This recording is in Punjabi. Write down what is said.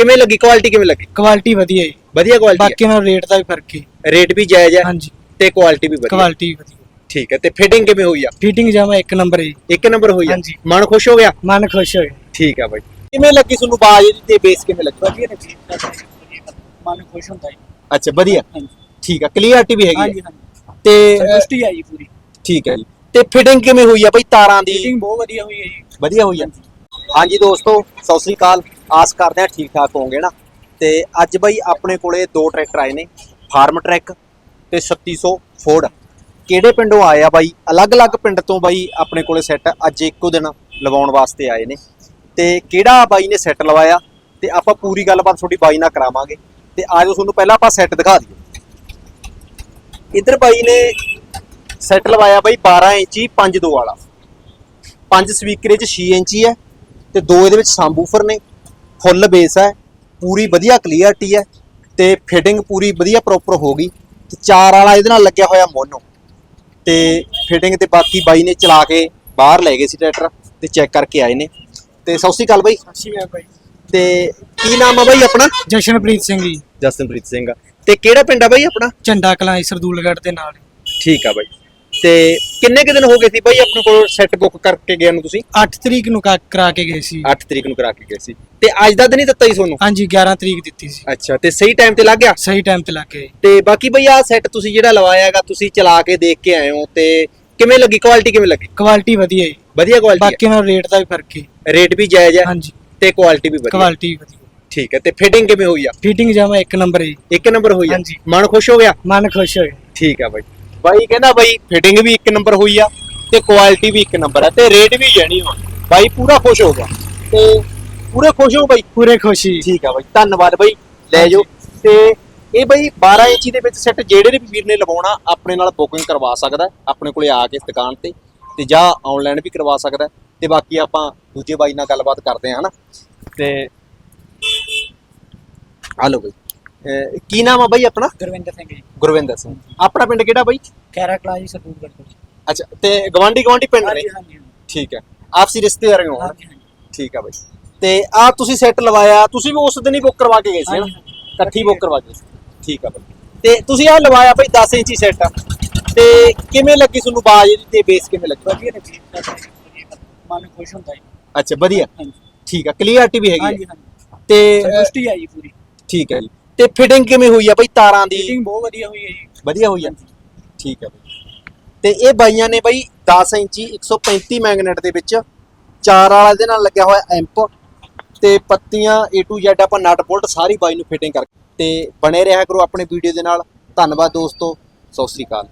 ਕਿਵੇਂ ਲੱਗੀ? ਕੁਆਲਿਟੀ ਕਿਵੇਂ ਲੱਗੀ? ਕੁਆਲਿਟੀ ਵਧੀਆ ਹੈ ਵਧੀਆ ਕੁਆਲਿਟੀ ਬਾਕੀ ਨਾਲ ਰੇਟ ਦਾ ਵੀ ਫ਼ਰਕ ਹੈ। ਹੈ ਰੇਟ ਵੀ ਜਾਇਜ਼ ਹੈ ਹਾਂਜੀ। ਤੇ ਕੁਆਲਿਟੀ ਵੀ ਵਧੀਆ? ਕੁਆਲਿਟੀ ਵਧੀਆ। ਠੀਕ ਹੈ ਤੇ ਫਿਟਿੰਗ ਕਿਵੇਂ ਹੋਈ ਆ? ਫਿਟਿੰਗ ਜਾਵਾ ਇੱਕ ਨੰਬਰ ਹੈ ਜੀ। ਇੱਕ ਨੰਬਰ ਹੋਈ ਆ? ਹਾਂਜੀ। ਮਨ ਖੁਸ਼ ਹੋ ਗਿਆ? ਮਨ ਖੁਸ਼ ਹੋਇਆ। ਠੀਕ ਆ ਬਾਈ। ਕਿਵੇਂ ਲੱਗੀ ਤੁਹਾਨੂੰ ਬਾਜ ਤੇ ਬੇਸ ਕਿਵੇਂ ਲੱਗੀ? ਵਧੀਆ ਲੱਗੀ। ਮਨ ਖੁਸ਼ ਹੁੰਦਾ ਹੈ ਅੱਛਾ ਵਧੀਆ। ਹਾਂਜੀ। ਠੀਕ ਆ ਕਲੀਅਰਟੀ ਵੀ ਹੈਗੀ ਹਾਂਜੀ ਹਾਂਜੀ। ਤੇ ਅ, ਸੰਤੁਸ਼ਟੀ ਆਈ ਪੂਰੀ। ਠੀਕ ਹੈ ਜੀ। ਤੇ ਫਿਟਿੰਗ ਕਿਵੇਂ ਹੋਈ ਆ ਬਾਈ? ਤਾਰਾਂ ਦੀ ਫਿਟਿੰਗ ਬਹੁਤ ਵਧੀਆ ਹੋਈ ਹੈ ਜੀ। ਵਧੀਆ ਹੋਈ ਆ। ਹਾਂਜੀ ਦੋਸਤੋ ਸਤਿ ਸ੍ਰੀ ਅਕਾਲ। ਆਸ ਕਰਦੇ ਆ ਠੀਕ ਠਾਕ ਹੋਵੋਗੇ ਨਾ। ਤੇ ਅੱਜ ਬਾਈ ਆਪਣੇ ਕੋਲੇ ਦੋ ਟਰੈਕਟਰ ਆਏ ਨੇ, ਫਾਰਮ ਟਰੈਕ ਤੇ 3600 ਫੋਰਡ। ਕਿਹੜੇ ਪਿੰਡੋਂ ਆਏ ਆ ਬਾਈ? ਅਲੱਗ-ਅਲੱਗ ਪਿੰਡ ਤੋਂ ਬਾਈ ਆਪਣੇ ਕੋਲੇ ਸੈੱਟ ਅੱਜ ਇੱਕੋ ਦਿਨ ਲਵਾਉਣ ਵਾਸਤੇ ਆਏ ਨੇ। ਤੇ ਕਿਹੜਾ ਬਾਈ ਨੇ ਸੈੱਟ ਲਵਾਇਆ? ਤੇ ਆਪਾਂ ਪੂਰੀ ਗੱਲਬਾਤ ਤੁਹਾਡੀ ਬਾਈ ਨਾਲ ਕਰਾਵਾਂਗੇ। ਤੇ ਆਜੋ ਤੁਹਾਨੂੰ ਪਹਿਲਾਂ ਆਪਾਂ ਸੈੱਟ ਦਿਖਾ ਦਈਏ। ਇੱਧਰ ਬਾਈ ਨੇ ਸੈੱਟ ਲਵਾਇਆ ਬਾਈ 12 ਇੰਚੀ 5.2 ਵਾਲਾ। ਪੰਜ ਸਪੀਕਰ ਇਹ ਚ 6 ਇੰਚੀ ਹੈ ਤੇ ਦੋ ਇਹਦੇ ਵਿੱਚ ਸਾਬੂਫਰ ਨੇ। ਫੁੱਲ ਬੇਸ ਹੈ ਪੂਰੀ ਵਧੀਆ ਕਲੀਅਰਟੀ ਹੈ ਤੇ ਫਿਟਿੰਗ ਪੂਰੀ ਵਧੀਆ ਪ੍ਰੋਪਰ ਹੋ ਗਈ ਤੇ ਚਾਰ ਵਾਲਾ ਇਹਦੇ ਨਾਲ ਲੱਗਿਆ ਹੋਇਆ ਮੋਨੋ। ਤੇ ਫਿਟਿੰਗ ਤੇ ਬਾਕੀ ਬਾਈ ਨੇ ਚਲਾ ਕੇ ਬਾਹਰ ਲੈ ਗਏ ਸੀ ਟਰੈਕਟਰ ਤੇ ਚੈੱਕ ਕਰਕੇ ਆਏ ਨੇ। ਤੇ ਸ਼੍ਰੀ ਅਕਾਲ ਬਾਈ। ਅੱਛੀ ਹੈ ਭਾਈ ਤੇ ਕੀ ਨਾਮ ਆ ਬਾਈ ਆਪਣਾ? ਜਸ਼ਨਪ੍ਰੀਤ ਸਿੰਘ ਜੀ। ਜਸਨਪ੍ਰੀਤ ਸਿੰਘ। ਤੇ ਕਿਹੜਾ ਪਿੰਡ ਆ ਬਾਈ ਆਪਣਾ? ਝੰਡਾ ਕਲਾਂ ਸਰਦੂਲਗੜ੍ਹ ਦੇ ਨਾਲ। ਠੀਕ ਆ ਬਾਈ। ਤੇ ਕਿੰਨੇ ਕੁ ਦਿਨ ਹੋ ਗਏ ਸੀ ਬਾਈ ਆਪਣੇ ਕੋਲ ਸੈੱਟ ਬੁੱਕ ਕਰਕੇ ਗਏ ਨੂੰ ਤੁਸੀਂ? 8 ਤਰੀਕ ਨੂੰ ਕਾ- ਕਰਾ ਕੇ ਗਏ ਸੀ। 8 ਤਰੀਕ ਨੂੰ ਕਰਾ ਕੇ ਗਏ ਸੀ। ਤੇ ਅੱਜ ਦਾ ਦਿਨ ਹੀ ਦਿੱਤਾ ਸੀ ਤੁਹਾਨੂੰ? ਹਾਂਜੀ 11 ਤਰੀਕ ਦਿੱਤੀ ਸੀ। ਅੱਛਾ ਤੇ ਸਹੀ ਟਾਈਮ ਤੇ ਲੱਗ ਗਿਆ? ਸਹੀ ਟਾਈਮ ਤੇ ਲੱਗ ਗਏ। ਤੇ ਬਾਕੀ ਬਈ ਆ ਸੈੱਟ ਤੁਸੀਂ ਜਿਹੜਾ ਲਵਾਇਆ ਹੈਗਾ ਤੁਸੀਂ ਚਲਾ ਕੇ ਦੇਖ ਕੇ ਆਏ ਹੋ ਤੇ ਕਿਵੇਂ ਲੱਗੀ? ਕੁਆਲਿਟੀ ਕਿਵੇਂ ਲੱਗੀ? ਕੁਆਲਿਟੀ ਵਧੀਆ ਹੈ ਵਧੀਆ ਕੁਆਲਿਟੀ ਬਾਕੀ ਨਾਲ ਰੇਟ ਦਾ ਵੀ ਫ਼ਰਕ ਹੈ। ਹੈ ਰੇਟ ਵੀ ਜਾਇਜ਼ ਹੈ ਹਾਂਜੀ। ਤੇ ਕੁਆਲਿਟੀ ਵੀ ਵਧੀਆ ਕੁਆਲਿਟੀ ਵਧੀਆ ਠੀਕ ਹੈ ਤੇ ਫਿਟਿੰਗ ਕਿਵੇਂ ਹੋਈ ਆ? ਫਿਟਿੰਗ ਜਾਵਾ ਇੱਕ ਨੰਬਰ ਹੈ। ਇੱਕ ਨੰਬਰ ਹੋਈ ਆ? ਹਾਂਜੀ। ਮਨ ਖੁਸ਼ ਹੋ ਗਿਆ? ਮਨ ਖੁਸ਼ ਹੋਇਆ। ਠੀਕ ਆ ਬਾਈ। ਬਾਈ ਕਹਿੰਦਾ ਬਾਈ ਫਿਟਿੰਗ ਵੀ ਇੱਕ ਨੰਬਰ ਹੋਈ ਆ ਤੇ ਕੁਆਲਿਟੀ ਵੀ ਇੱਕ ਨੰਬਰ ਹੈ ਤੇ ਰੇਟ ਵੀ ਜੈਨੀ ਹੋ ਬਾਈ ਪੂਰਾ ਖੁਸ਼ ਹੋ ਗਿਆ। ਤੇ ਪੂਰੇ ਖੁਸ਼ ਹੋ ਬਾਈ? ਪੂਰੇ ਖੁਸ਼ੀ ਠੀਕ ਆ ਬਾਈ ਧੰਨਵਾਦ ਬਾਈ। ਲੈ ਜਾਓ। ਤੇ ਇਹ ਬਾਈ 12 ਇੰਚੀ ਦੇ ਵਿੱਚ ਸੈੱਟ ਜਿਹੜੇ ਵੀ ਵੀਰ ਨੇ ਲਵਾਉਣਾ ਆਪਣੇ ਨਾਲ ਬੁਕਿੰਗ ਕਰਵਾ ਸਕਦਾ ਆਪਣੇ ਕੋਲੇ ਆ ਕੇ ਇਸ ਦੁਕਾਨ ਤੇ ਤੇ ਜਾਂ ਆਨਲਾਈਨ ਵੀ ਕਰਵਾ ਸਕਦਾ। ਤੇ ਬਾਕੀ ਆਪਾਂ ਦੂਜੇ ਬਾਈ ਨਾਲ ਗੱਲਬਾਤ ਕਰਦੇ ਹਾਂ ਹਨਾ? ਤੇ ਆ ਲਓ ਬਾਈ। ਅਹ ਕੀ ਨਾਮ ਆ ਬਾਈ ਆਪਣਾ? ਗੁਰਵਿੰਦਰ ਸਿੰਘ ਜੀ। ਗੁਰਵਿੰਦਰ ਸਿੰਘ। ਆਪਣਾ ਪਿੰਡ ਕਿਹੜਾ ਬਾਈ? ਖੈਰਾ ਕਲਾਂ ਜੀ ਸਰਦੂਲਗੜ੍ਹ ਤੋਂ ਅੱਛਾ ਤੇ ਗਵਾਂਡੀ ਗਵਾਂਡੀ ਪਿੰਡ ਨੇ? ਹਾਂਜੀ ਠੀਕ ਹੈ। ਆਪਸੀ ਰਿਸ਼ਤੇਦਾਰ ਹੋ। ਹਾਂਜੀ ਠੀਕ ਆ ਬਾਈ। ਤੇ ਆ ਤੁਸੀਂ ਸੈੱਟ ਲਵਾਇਆ ਤੁਸੀਂ ਵੀ ਉਸ ਦਿਨ ਹੀ ਬੁੱਕ ਕਰਵਾ ਕੇ ਗਏ ਸੀ ਨਾ? ਹਾਂਜੀ, ਹਾਂਜੀ। ਇਕੱਠੀ ਬੁੱਕ ਕਰਵਾ ਕੇ। ਠੀਕ ਆ ਬਾਈ। ਤੇ ਤੁਸੀਂ ਆ ਲਵਾਇਆ ਬਾਈ 10 ਇੰਚੀ ਸੈੱਟ ਤੇ ਕਿਵੇਂ ਲੱਗੀ ਤੁਹਾਨੂੰ ਬਾਜ ਇਹਦੀ ਤੇ ਬੇਸ ਕਿਵੇਂ ਲੱਗੀ? ਵਧੀਆ ਲੱਗੀ। ਮਨ ਖੁਸ਼ ਹੁੰਦਾ ਹੈ ਅੱਛਾ ਵਧੀਆ। ਹਾਂਜੀ। ਠੀਕ ਆ ਕਲੀਅਰਟੀ ਵੀ ਹੈਗੀ ਹਾਂਜੀ ਹੈ। ਹਾਂਜੀ। ਤੇ ਸੰਤੁਸ਼ਟੀ ਆਈ ਪੂਰੀ। ਠੀਕ ਹੈ ਜੀ। ਤੇ ਫਿਟਿੰਗ ਕਿਵੇਂ ਹੋਈ ਆ ਬਾਈ ਤਾਰਾਂ ਦੀ? ਫਿਟਿੰਗ ਬਹੁਤ ਵਧੀਆ ਹੋਈ ਹੈ ਜੀ। ਵਧੀਆ ਹੋਈ ਆ? ਠੀਕ ਆ ਬਾਈ। ਤੇ ਇਹ ਬਾਈਆਂ ਨੇ ਬਾਈ 10 ਇੰਚੀ 135 ਮੈਗਨੇਟ ਦੇ ਵਿੱਚ ਚਾਰ ਵਾਲਾ ਇਹਦੇ ਨਾਲ ਲੱਗਿਆ ਹੋਇਆ ਐਂਪ ਤੇ ਪੱਤੀਆਂ A to Z ਆਪਾਂ ਨਟ ਬੋਲਟ ਸਾਰੀ ਬਾਈ ਨੂੰ ਫਿਟਿੰਗ ਕਰਕੇ ਤੇ ਬਣੇ ਰਿਹਾ ਕਰੋ ਆਪਣੇ ਵੀਡੀਓ ਦੇ ਨਾਲ। ਧੰਨਵਾਦ ਦੋਸਤੋ। ਸਤਿ ਸ੍ਰੀ ਅਕਾਲ।